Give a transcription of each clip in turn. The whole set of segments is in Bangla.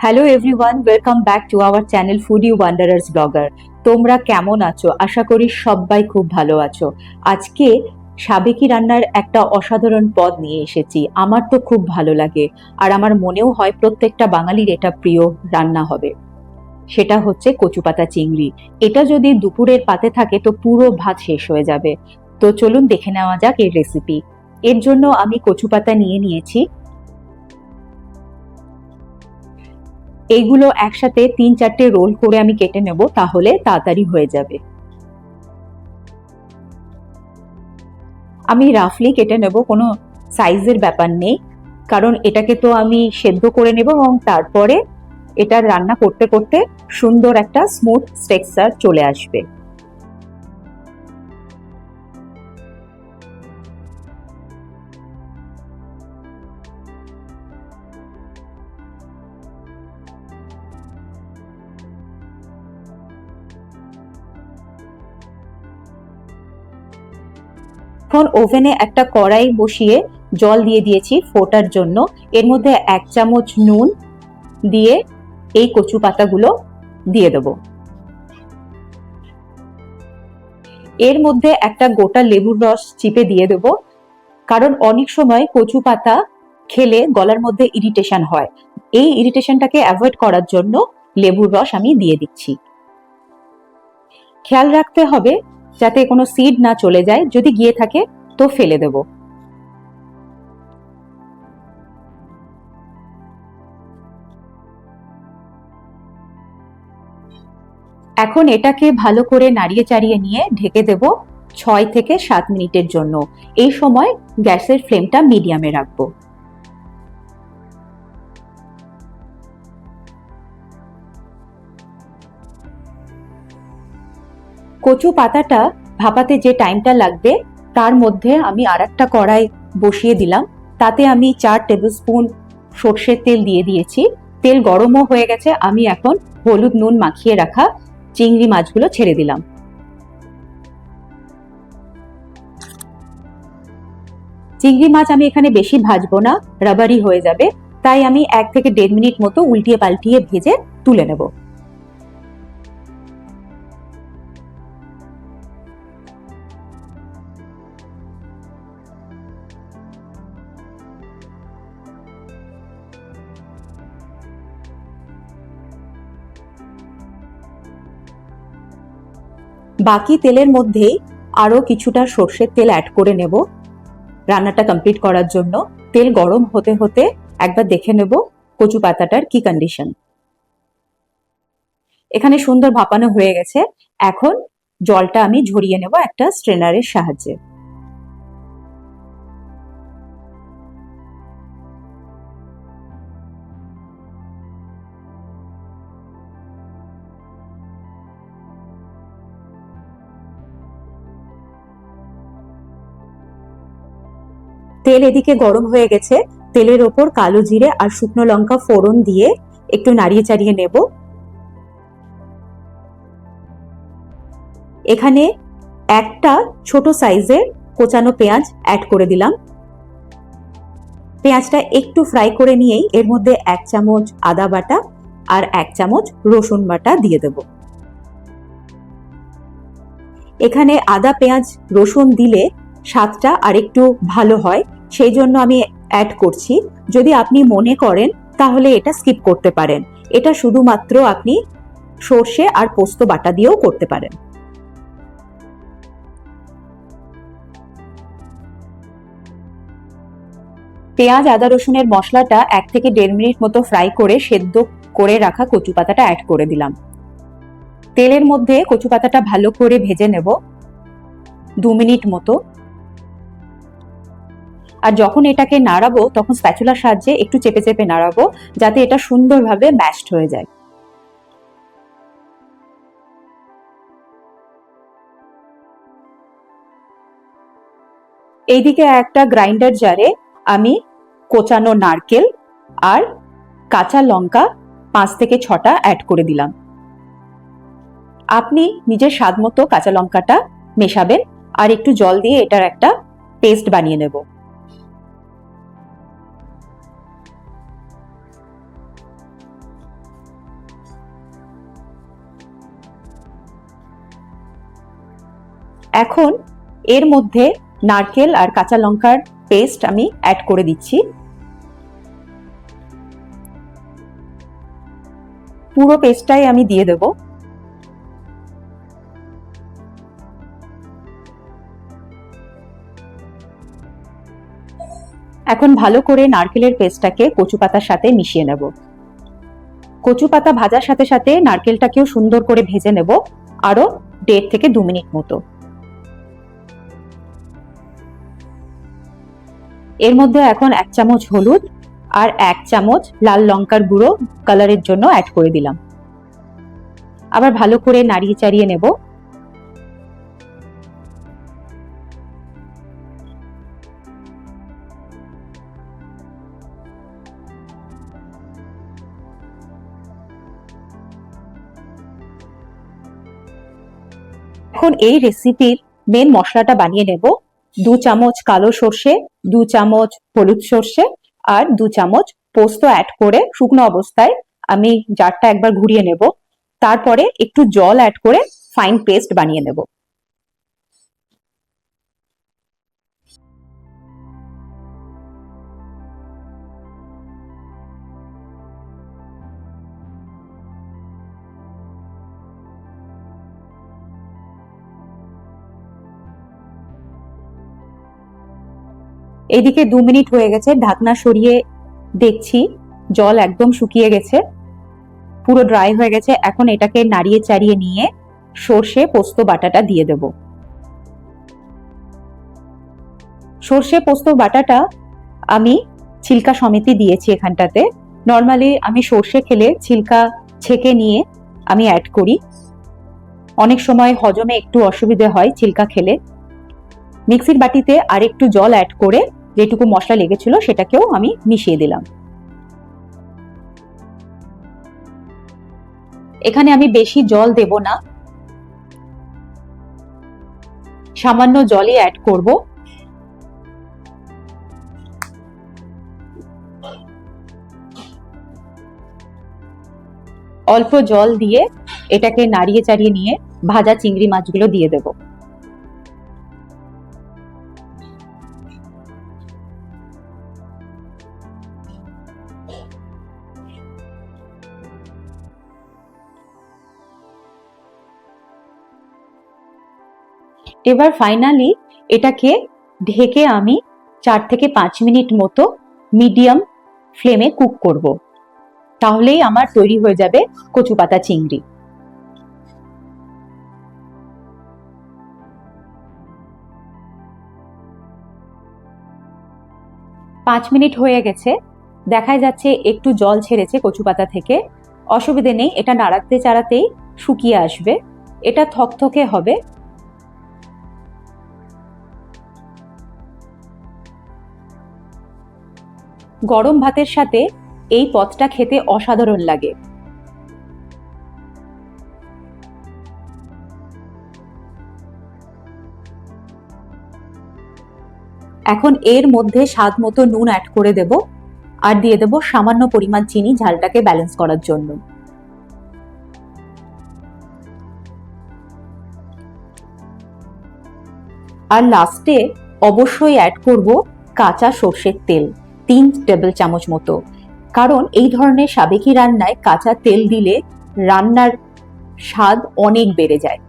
Hello everyone welcome back to our channel foodie wanderers blogger তোমরা কেমন আছো? আশা করি সবাই খুব ভালো আছো। আজকে সাবেকি রান্নার একটা অসাধারণ পদ নিয়ে এসেছি। আমার তো খুব ভালো লাগে। আর আমার মনেও হয় প্রত্যেকটা বাঙালির এটা প্রিয় রান্না হবে। সেটা হচ্ছে কচুপাতা চিংড়ি। এটা যদি দুপুরের পাতে থাকে তো পুরো ভাত শেষ হয়ে যাবে। তো চলুন দেখে নেওয়া যাক এর রেসিপি এর জন্য আমি কচু পাতা নিয়ে নিয়েছি। এইগুলো একসাথে তিন চারটে রোল করে আমি কেটে নেব, তাহলে তাড়াতাড়ি হয়ে যাবে। আমি রাফলি কেটে নেব, কোনো সাইজের ব্যাপার নেই, কারণ এটাকে তো আমি সেদ্ধ করে নেব এবং তারপরে এটা রান্না করতে করতে সুন্দর একটা স্মুথ টেক্সচার চলে আসবে। এখন ওভেনে একটা কড়াই বসিয়ে জল দিয়ে দিয়েছি ফোটার জন্য। এর মধ্যে এক চামচ নুন দিয়ে এই কচু পাতাগুলো দিয়ে দেব। এর মধ্যে একটা গোটা লেবুর রস চিপে দিয়ে দেব, কারণ অনেক সময় কচু পাতা খেলে গলার মধ্যে ইরিটেশন হয়। এই ইরিটেশনটাকে অ্যাভয়েড করার জন্য লেবুর রস আমি দিয়ে দিচ্ছি। খেয়াল রাখতে হবে যাতে কোনো সিড না চলে যায়, যদি গিয়ে থাকে, তো ফেলে দেব। এখন এটাকে ভালো করে নাড়িয়ে চাড়িয়ে নিয়ে ঢেকে দেব ছয় থেকে সাত মিনিটের জন্য। এই সময় গ্যাসের ফ্লেমটা মিডিয়ামে রাখব। কচু পাতাটা ভাপাতে যে টাইমটা লাগবে, তার মধ্যে আমি আর একটা কড়াই বসিয়ে দিলাম। তাতে আমি চার টেবিল স্পুন সর্ষের তেল দিয়ে দিয়েছি। তেল গরমও হয়ে গেছে, আমি এখন হলুদ নুন মাখিয়ে রাখা চিংড়ি মাছগুলো ছেড়ে দিলাম। চিংড়ি মাছ আমি এখানে বেশি ভাজবো না রাবারি হয়ে যাবে। তাই আমি এক থেকে দেড় মিনিট মতো উল্টিয়ে পাল্টিয়ে ভেজে তুলে নেব। বাকি তেলের মধ্যেই আরও কিছুটা সর্ষের তেল অ্যাড করে নেব। রান্নাটা কমপ্লিট করার জন্য তেল গরম হতে হতে একবার দেখে নেব কচু পাতাটার কি কন্ডিশন এখানে সুন্দর ভাপানো হয়ে গেছে। এখন জলটা আমি ঝরিয়ে নেব একটা স্ট্রেনারের সাহায্যে। তেল এদিকে গরম হয়ে গেছে। তেলের ওপর কালো জিরে আর শুকনো লঙ্কা ফোড়ন দিয়ে একটু নাড়িয়ে চাড়িয়ে নেব। এখানে একটা ছোট সাইজের কোচানো পেঁয়াজ অ্যাড করে দিলাম। পেঁয়াজটা একটু ফ্রাই করে নিয়েই এর মধ্যে এক চামচ আদা বাটা আর এক চামচ রসুন বাটা দিয়ে দেব। এখানে আদা, পেঁয়াজ, রসুন দিলে স্বাদটা আরেকটু ভালো হয়, সেই জন্য আমি অ্যাড করছি। যদি আপনি মনে করেন, তাহলে এটা স্কিপ করতে পারেন। এটা শুধুমাত্র আপনি সর্ষে আর পোস্ত বাটা দিয়েও করতে পারেন। পেঁয়াজ, আদা, রসুনের মশলাটা এক থেকে দেড় মিনিট মতো ফ্রাই করে সেদ্ধ করে রাখা কচু পাতাটা অ্যাড করে দিলাম। তেলের মধ্যে কচু পাতাটা ভালো করে ভেজে নেব। দু মিনিট মতো। আর যখন এটাকে নাড়াবো, তখন স্প্যাচুলার সাহায্যে একটু চেপে চেপে নাড়াবো, যাতে এটা সুন্দরভাবে ম্যাশড হয়ে যায়। এইদিকে একটা গ্রাইন্ডার জারে আমি কোচানো নারকেল আর কাঁচা লঙ্কা পাঁচ থেকে ছটা অ্যাড করে দিলাম। আপনি নিজের স্বাদ মতো কাঁচা লঙ্কাটা মেশাবেন আর একটু জল দিয়ে এটার একটা পেস্ট বানিয়ে নেব। এখন এর মধ্যে নারকেল আর কাঁচা লঙ্কার পেস্ট আমি অ্যাড করে দিচ্ছি। পুরো পেস্টটাই আমি দিয়ে দেব। এখন ভালো করে নারকেলের পেস্টটাকে কচু পাতার সাথে মিশিয়ে নেব। কচু পাতা ভাজার সাথে সাথে নারকেলটাকেও সুন্দর করে ভেজে নেব আরও দেড় থেকে দু মিনিট মতো। এর মধ্যে এখন এক চামচ হলুদ আর এক চামচ লাল লঙ্কার গুঁড়ো কালারের জন্য অ্যাড করে দিলাম। আবার ভালো করে নাড়িয়ে চাড়িয়ে নেব। এখন এই রেসিপির মেন মশলাটা বানিয়ে নেব। দু চামচ কালো সর্ষে, দু চামচ হলুদ সর্ষে আর দু চামচ পোস্ত অ্যাড করে শুকনো অবস্থায় আমি জারটা একবার ঘুরিয়ে নেব। তারপরে একটু জল অ্যাড করে ফাইন পেস্ট বানিয়ে নেব। এইদিকে দু মিনিট হয়ে গেছে, ঢাকনা সরিয়ে দেখছি, জল একদম শুকিয়ে গেছে, পুরো ড্রাই হয়ে গেছে, এখন এটাকে নাড়িয়ে চাড়িয়ে নিয়ে সর্ষে, পোস্ত, বাটাটা দিয়ে দেব। সর্ষে, পোস্ত, বাটাটা আমি ছিলকা সমিতি দিয়েছি এখানটাতে। নর্মালি আমি সর্ষে খেলে ছিলকা ছেঁকে নিয়ে আমি অ্যাড করি। অনেক সময় হজমে একটু অসুবিধে হয় ছিলকা খেলে। মিক্সির বাটিতে আর একটু জল অ্যাড করে যেটুকু মশলা লেগেছিল সেটাকেও আমি মিশিয়ে দিলাম। এখানে আমি বেশি জল দেব না। সামান্য জলই অ্যাড করব। অল্প জল দিয়ে এটাকে নাড়িয়ে চাড়িয়ে নিয়ে ভাজা চিংড়ি মাছগুলো দিয়ে দেবো। এবার ফাইনালি এটাকে ঢেকে আমি চার থেকে পাঁচ মিনিট মতো মিডিয়াম ফ্লেমে কুক করব। তাহলেই আমার তৈরি হয়ে যাবে কচু পাতা চিংড়ি। পাঁচ মিনিট হয়ে গেছে দেখা যাচ্ছে একটু জল ছেড়েছে কচু পাতা থেকে। অসুবিধে নেই, এটা নাড়াতে চাড়াতেই শুকিয়ে আসবে। এটা থকথকে হবে। গরম ভাতের সাথে এই পদটা খেতে অসাধারণ লাগে। এখন এর মধ্যে স্বাদ মতো নুন অ্যাড করে দেব আর দিয়ে দেব সামান্য পরিমাণ চিনি ঝালটাকে ব্যালেন্স করার জন্য। আর লাস্টে অবশ্যই অ্যাড করব কাঁচা সর্ষের তেল। তিন টেবিল চামচ মতো। কারণ এই ধরনের সাবেকি রান্নায় কাঁচা তেল দিলে রান্নার স্বাদ অনেক বেড়ে যায়।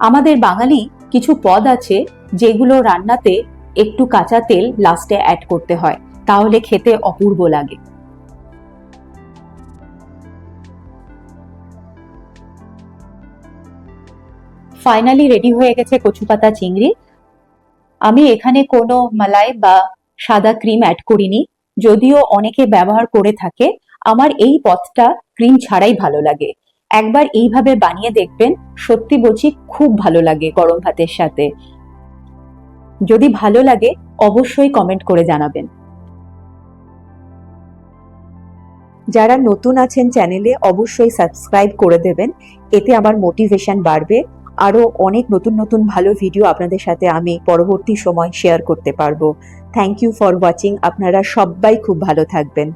আমাদের বাঙালি কিছু পদ আছে যেগুলো রান্নাতে একটু কাঁচা তেল লাস্টে অ্যাড করতে হয়, তাহলে খেতে অপূর্ব লাগে। ফাইনালি রেডি হয়ে গেছে কচু পাতা চিংড়ি। আমি এখানে কোনো মালাই বা সাদা ক্রিম অ্যাড করিনি। যদিও অনেকে ব্যবহার করে থাকে, আমার এই পথটা ক্রিম ছাড়াই ভালো লাগে। একবার এইভাবে বানিয়ে দেখবেন, সত্যি বলছি খুব ভালো লাগে গরম ভাতের সাথে। যদি ভালো লাগে, অবশ্যই কমেন্ট করে জানাবেন। যারা নতুন আছেন চ্যানেলে অবশ্যই সাবস্ক্রাইব করে দেবেন। এতে আমার মোটিভেশন বাড়বে। আরও অনেক নতুন নতুন ভালো ভিডিও আপনাদের সাথে আমি পরবর্তী সময় শেয়ার করতে পারব। Thank you for watching. আপনারা সবাই খুব ভালো থাকবেন।